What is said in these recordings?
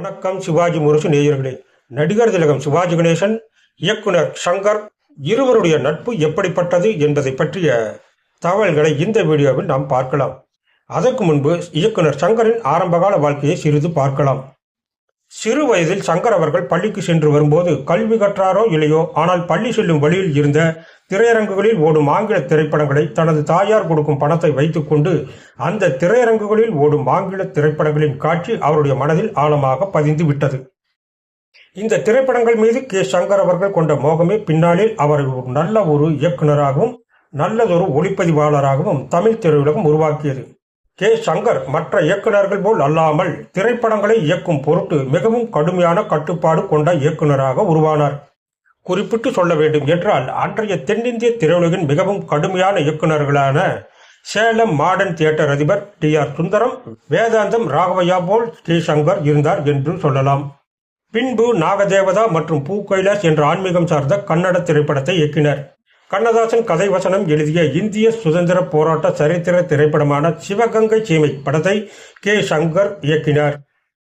வணக்கம் சிவாஜி முரசு நேயர்களே. நடிகர் திலகம் சிவாஜி கணேசன் இயக்குனர் சங்கர் இருவருடைய நட்பு எப்படிப்பட்டது என்பதை பற்றிய தகவல்களை இந்த வீடியோவில் நாம் பார்க்கலாம். அதற்கு முன்பு இயக்குனர் சங்கரின் ஆரம்பகால வாழ்க்கையை சிறிது பார்க்கலாம். சிறு வயதில் சங்கர் அவர்கள் பள்ளிக்கு சென்று வரும்போது கல்வி கற்றாரோ இல்லையோ ஆனால் பள்ளி செல்லும் வழியில் இருந்த திரையரங்குகளில் ஓடும் ஆங்கில திரைப்படங்களை தனது தாயார் கொடுக்கும் பணத்தை வைத்துக்கொண்டு அந்த திரையரங்குகளில் ஓடும் ஆங்கில திரைப்படங்களின் காட்சி அவருடைய மனதில் ஆழமாக பதிந்து விட்டது. இந்த திரைப்படங்கள் மீது கே. சங்கர் அவர்கள் கொண்ட மோகமே பின்னாளில் அவரை ஒரு நல்ல ஒரு இயக்குனராகவும் நல்லதொரு ஒளிப்பதிவாளராகவும் தமிழ் திரையுலகம் உருவாக்கியது. கே. சங்கர் மற்ற இயக்குநர்கள் போல் அல்லாமல் திரைப்படங்களை இயக்கும் பொருட்டு மிகவும் கடுமையான கட்டுப்பாடு கொண்ட இயக்குனராக உருவானார். குறிப்பிட்டு சொல்ல வேண்டும் என்றால் அன்றைய தென்னிந்திய திரையுலகின் மிகவும் கடுமையான இயக்குனர்களான சேலம் மாடர்ன் தியேட்டர் அதிபர் டி ஆர் சுந்தரம் வேதாந்தம் ராகவையா போல் கே இருந்தார் என்று சொல்லலாம். பின்பு நாகதேவதா மற்றும் பூ கைலாஸ் என்ற ஆன்மீகம் சார்ந்த கன்னட திரைப்படத்தை இயக்கினர். கண்ணதாசன் கதை வசனம் எழுதிய இந்திய சுதந்திர போராட்ட சரித்திர திரைப்படமான சிவகங்கை சீமை படத்தை கே. சங்கர் இயக்கினார்.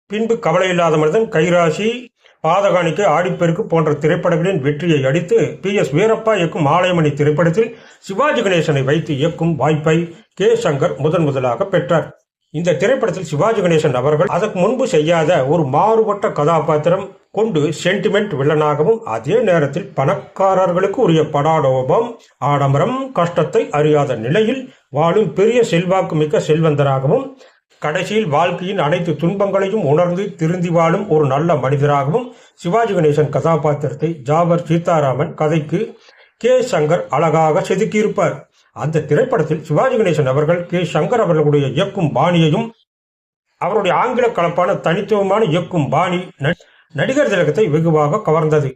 பின்பு கவலையில்லாத மனிதன் கைராசி பாதகாணிக்கு ஆடிப்பெருக்கு போன்ற திரைப்படங்களின் வெற்றியை அடித்து பி எஸ் வீரப்பா இயக்கும் ஆலயமணி திரைப்படத்தில் சிவாஜி கணேசனை வைத்து இயக்கும் வாய்ப்பை கே சங்கர் முதன் முதலாக பெற்றார். இந்த திரைப்படத்தில் சிவாஜி கணேசன் அவர்கள் அதற்கு முன்பு செய்யாத ஒரு மாறுபட்ட கதாபாத்திரம் கொண்டு சென்டிமெண்ட் வில்லனாகவும் அதே நேரத்தில் பணக்காரர்களுக்கு உரிய படாடோபம் ஆடம்பரம் கஷ்டத்தை அறியாத நிலையில் வாழும் பெரிய செல்வாக்கு மிக்க செல்வந்தராகவும் கடைசியில் வாழ்க்கையின் அனைத்து துன்பங்களையும் உணர்ந்து திருந்தி வாழும் ஒரு நல்ல மனிதராகவும் சிவாஜி கணேசன் கதாபாத்திரத்தை ஜாபர் சீதாராமன் கதைக்கு கே சங்கர் அழகாக செதுக்கியிருப்பார். அந்த திரைப்படத்தில் சிவாஜி கணேசன் அவர்கள் கே சங்கர் அவர்களுடைய இயக்கும் பாணியையும் அவருடைய ஆங்கில கலப்பான தனித்துவமான இயக்கும் பாணி நடிகர் திலகத்தை வெகுவாக கவர்ந்தது.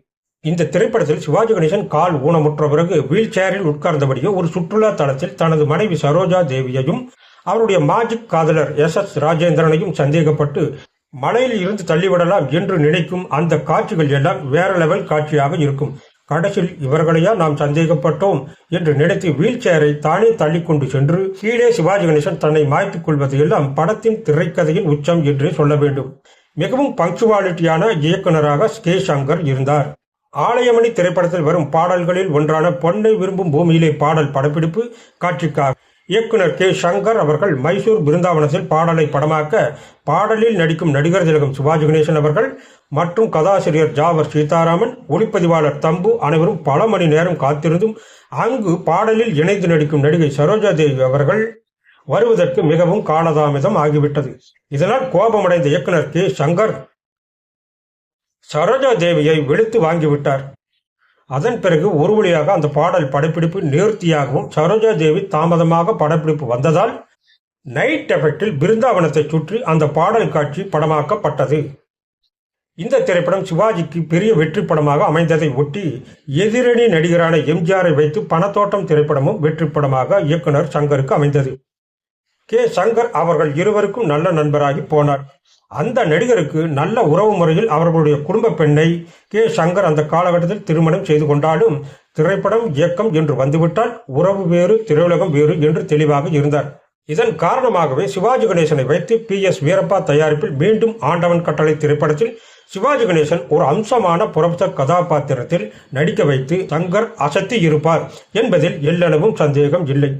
இந்த திரைப்படத்தில் சிவாஜி கணேசன் கால் ஊனமுற்ற பிறகு வீல் சேரில் உட்கார்ந்தபடியே ஒரு சுற்றுலா தளத்தில் தனது மனைவி சரோஜா தேவியையும் அவருடைய மாஜிக் காதலர் எஸ் எஸ் ராஜேந்திரனையும் சந்தேகப்பட்டு மலையில் இருந்து தள்ளிவிடலாம் என்று நினைக்கும் அந்த காட்சிகள் எல்லாம் வேற லெவல் காட்சியாக இருக்கும். கடைசியில் இவர்களையா நாம் சந்தேகப்பட்டோம் என்று நினைத்து வீல் சேரை தானே தள்ளிக்கொண்டு சென்று கீழே சிவாஜி கணேசன் தன்னை மாய்த்துக் கொள்வது எல்லாம் படத்தின் திரைக்கதையின் உச்சம் என்றே சொல்ல வேண்டும். மிகவும் பங்க்சுவாலிட்டியான இயக்குனராக கே. சங்கர் இருந்தார். ஆலயமணி திரைப்படத்தில் வரும் பாடல்களில் ஒன்றான பொன்னை விரும்பும் பூமியிலே பாடல் படப்பிடிப்பு காட்சிக்காக இயக்குனர் கே. சங்கர் அவர்கள் மைசூர் பிருந்தாவனத்தில் பாடலை படமாக்க பாடலில் நடிக்கும் நடிகர் திலகம் சிவாஜி கணேசன் அவர்கள் மற்றும் கதாசிரியர் ஜாவர் சீதாராமன் ஒளிப்பதிவாளர் தம்பு அனைவரும் பல மணி நேரம் காத்திருந்தும் அங்கு பாடலில் இணைந்து நடிக்கும் நடிகை சரோஜா தேவி அவர்கள் வருவதற்கு மிகவும் காலதாமதம் ஆகிவிட்டது. இதனால் கோபமடைந்த இயக்குனர் கே. சங்கர் சரோஜா தேவியை வெளுத்து வாங்கிவிட்டார். அதன் பிறகு ஒரு வழியாக அந்த பாடல் படப்பிடிப்பு நேர்த்தியாகவும் சரோஜா தேவி தாமதமாக படப்பிடிப்பு வந்ததால் நைட் எஃபெக்டில் பிருந்தாவனத்தை சுற்றி அந்த பாடல் காட்சி படமாக்கப்பட்டது. இந்த திரைப்படம் சிவாஜிக்கு பெரிய வெற்றி படமாக அமைந்ததை ஒட்டி எதிரணி நடிகரான எம்ஜிஆரை வைத்து பணத்தோட்டம் திரைப்படமும் வெற்றி படமாக இயக்குனர் சங்கருக்கு அமைந்தது. கே. சங்கர் அவர்கள் இருவருக்கும் நல்ல நண்பராகி போனார். அந்த நடிகருக்கு நல்ல உறவு முறையில் அவர்களுடைய குடும்ப பெண்ணை கே. சங்கர் அந்த காலகட்டத்தில் திருமணம் செய்து கொண்டாலும் திரைப்படம் இயக்கம் என்று வந்துவிட்டால் உறவு வேறு திரையுலகம் வேறு என்று தெளிவாக இருந்தார். இதன் காரணமாகவே சிவாஜி கணேசனை வைத்து பி. எஸ். வீரப்பா தயாரிப்பில் மீண்டும் ஆண்டவன் கட்டளை திரைப்படத்தில் சிவாஜி கணேசன் ஒரு அம்சமான புரட்சர் கதாபாத்திரத்தில் நடிக்க வைத்து சங்கர் அசத்தி இருப்பார் என்பதில் எல்லளவும் சந்தேகம் இல்லை.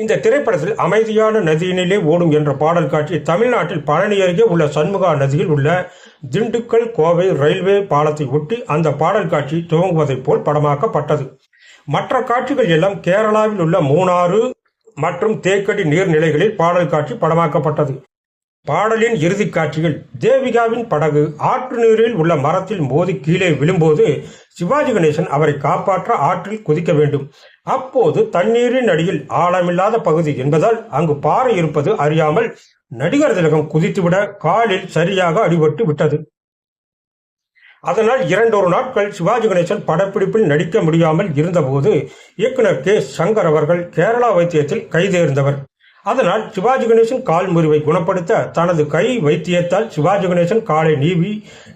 இந்த திரைப்படத்தில் அமைதியான நதியினிலே ஓடும் என்ற பாடல் காட்சி தமிழ்நாட்டில் பழனி அருகே உள்ள சண்முகா நதியில் உள்ள திண்டுக்கல் கோவை ரயில்வே பாலத்தை ஒட்டி அந்த பாடல் காட்சி துவங்குவதைப் போல் படமாக்கப்பட்டது. மற்ற காட்சிகள் எல்லாம் கேரளாவில் உள்ள மூணாறு மற்றும் தேக்கடி நீர்நிலைகளில் பாடல் காட்சி படமாக்கப்பட்டது. பாடலின் இறுதிக் காட்சியில் தேவிகாவின் படகு ஆற்று நீரில் உள்ள மரத்தில் மோதி கீழே விழும்போது சிவாஜி கணேசன் அவரை காப்பாற்ற ஆற்றில் குதிக்க வேண்டும். அப்போது தண்ணீரின் அடியில் ஆழமில்லாத பகுதி என்பதால் அங்கு பாறை இருப்பது அறியாமல் நடிகர் திலகம் குதித்துவிட காலில் சரியாக அடிபட்டு விட்டது. அதனால் இரண்டொரு நாட்கள் சிவாஜி கணேசன் படப்பிடிப்பில் நடிக்க முடியாமல் இருந்தபோது இயக்குனர் கே. சங்கர் அவர்கள் கேரளா வைத்தியத்தில் கைதேர்ந்தவர். அதனால் சிவாஜி கணேசன் கால் முறிவை குணப்படுத்த தனது கை வைத்தியத்தால் சிவாஜி கணேசன் காலை நீவி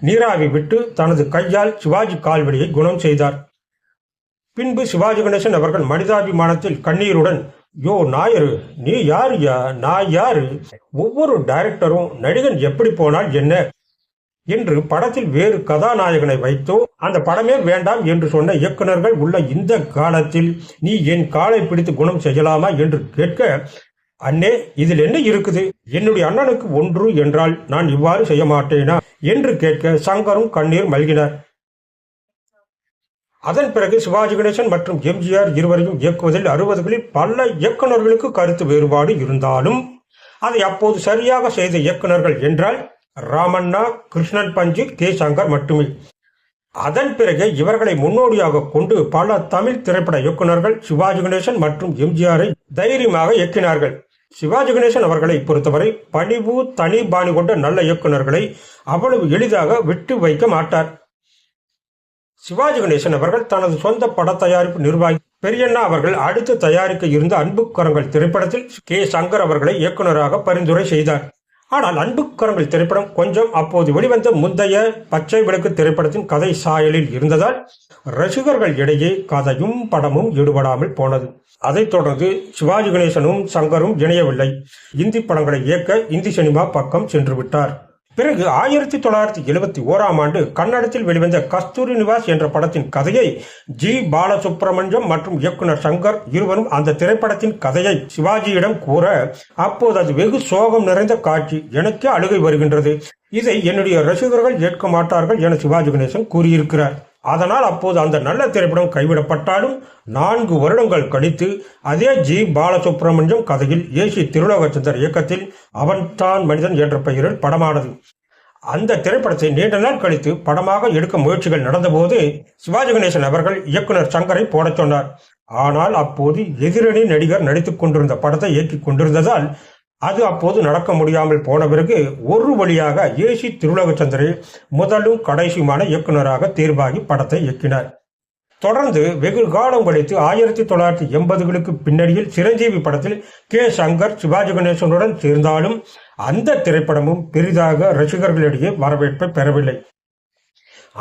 நீராவி விட்டு தனது கையால் சிவாஜி கால்வலியை குணம் செய்தார். பின்பு சிவாஜி கணேசன் அவர்கள் மனிதாபிமானத்தில் கண்ணீருடன் யோ நாயரு நீ யாருயா நான் யாரு? ஒவ்வொரு டைரக்டரும் நடிகன் எப்படி போனால் என்ன? என்று படத்தில் வேறு கதாநாயகனை வைத்தோ அந்த படமே வேண்டாம் என்று சொன்ன இயக்குனர்கள் உள்ள இந்த காலத்தில் நீ என் காலை பிடித்து குணம் செய்யலாமா? என்று கேட்க அண்ணே இதில் என்ன இருக்குது? என்னுடைய அண்ணனுக்கு ஒன்று என்றால் நான் இவ்வாறு செய்ய மாட்டேனா? என்று கேட்க சங்கரும் கண்ணீர் மல்கினார். அதன் பிறகு சிவாஜி கணேசன் மற்றும் எம்ஜிஆர் இருவரையும் இயக்குவதில் அறுபதுகளில் பல இயக்குனர்களுக்கு கருத்து வேறுபாடு இருந்தாலும் அதை அப்போது சரியாக செய்த இயக்குனர்கள் என்றால் ராமண்ணா கிருஷ்ணன் பஞ்சு கே சங்கர் மட்டுமே. அதன் பிறகு இவர்களை முன்னோடியாக கொண்டு பல தமிழ் திரைப்பட இயக்குனர்கள் சிவாஜி கணேசன் மற்றும் எம்ஜிஆரை தைரியமாக இயக்கினார்கள். சிவாஜி கணேசன் அவர்களை பொறுத்தவரை பணிவு தனி பாணி கொண்ட நல்ல இயக்குனர்களை அவ்வளவு எளிதாக விட்டு வைக்க மாட்டார். சிவாஜி கணேசன் அவர்கள் தனது சொந்த பட தயாரிப்பு நிர்வாகி பெரியண்ணா அவர்கள் அடுத்து தயாரிக்க இருந்த அன்புக்கரங்கள் திரைப்படத்தில் கே. சங்கர் அவர்களை இயக்குனராக பரிந்துரை செய்தார். ஆனால் அன்புக்கரங்கள் திரைப்படம் கொஞ்சம் அப்போது வெளிவந்த முந்தைய பச்சை விளக்கு திரைப்படத்தின் கதை சாயலில் இருந்ததால் ரசிகர்கள் இடையே கதையும் படமும் ஈடுபடாமல் போனது. அதைத் தொடர்ந்து சிவாஜி கணேசனும் சங்கரும் இணையவில்லை. இந்தி படங்களை இயக்க இந்தி சினிமா பக்கம் சென்று விட்டார் பிறகு ஆயிரத்தி தொள்ளாயிரத்தி எழுபத்தி ஓராம் ஆண்டு கன்னடத்தில் வெளிவந்த கஸ்தூரி நிவாஸ் என்ற படத்தின் கதையை ஜி. பாலசுப்ரமணியம் மற்றும் இயக்குனர் சங்கர் இருவரும் அந்த திரைப்படத்தின் கதையை சிவாஜியிடம் கூற அப்போது அது வெகு சோகம் நிறைந்த காட்சி எனக்கே அழுகை வருகின்றது. இதை என்னுடைய ரசிகர்கள் ஏற்க மாட்டார்கள் என சிவாஜி கணேசன் கூறியிருக்கிறார். அதனால் அப்போது அந்த நல்ல திரைப்படம் கைவிடப்பட்டாலும் நான்கு வருடங்கள் கழித்து அதே ஜி பாலசுப்ரமணியம் கதையில் ஏசி திருலோகச்சந்தர் இயக்கத்தில் அவன்தான் மனிதன் என்ற பெயரில் படமானது. அந்த திரைப்படத்தை நீண்ட நாள் கழித்து படமாக எடுக்க முயற்சிகள் நடந்தபோது சிவாஜி கணேசன் அவர்கள் இயக்குனர் சங்கரை போடச் சொன்னார். ஆனால் அப்போது எதிரணி நடிகர் நடித்துக் கொண்டிருந்த படத்தை இயக்கிக் கொண்டிருந்ததால் அது அப்போது நடக்க முடியாமல் போன பிறகு ஒரு வழியாக ஏசி திருலோகச்சந்திரே முதலும் கடைசியுமான இயக்குனராக தேர்வாகி படத்தை இயக்கினார். தொடர்ந்து வெகு காலம் கழித்து ஆயிரத்தி தொள்ளாயிரத்தி எண்பதுகளுக்கு பின்னணியில் சிரஞ்சீவி படத்தில் கே. சங்கர் சிவாஜி கணேசனுடன் சேர்ந்தாலும் அந்த திரைப்படமும் பெரிதாக ரசிகர்களிடையே வரவேற்பை பெறவில்லை.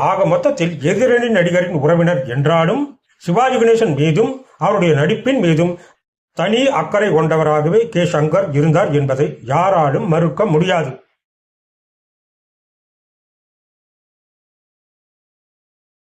ஆக மொத்தத்தில் எதிரணி நடிகரின் உறவினர் என்றாலும் சிவாஜி கணேசன் மீதும் அவருடைய நடிப்பின் மீதும் தனி அக்கறை கொண்டவராகவே கே. சங்கர் இருந்தார் என்பதை யாராலும் மறுக்க முடியாது.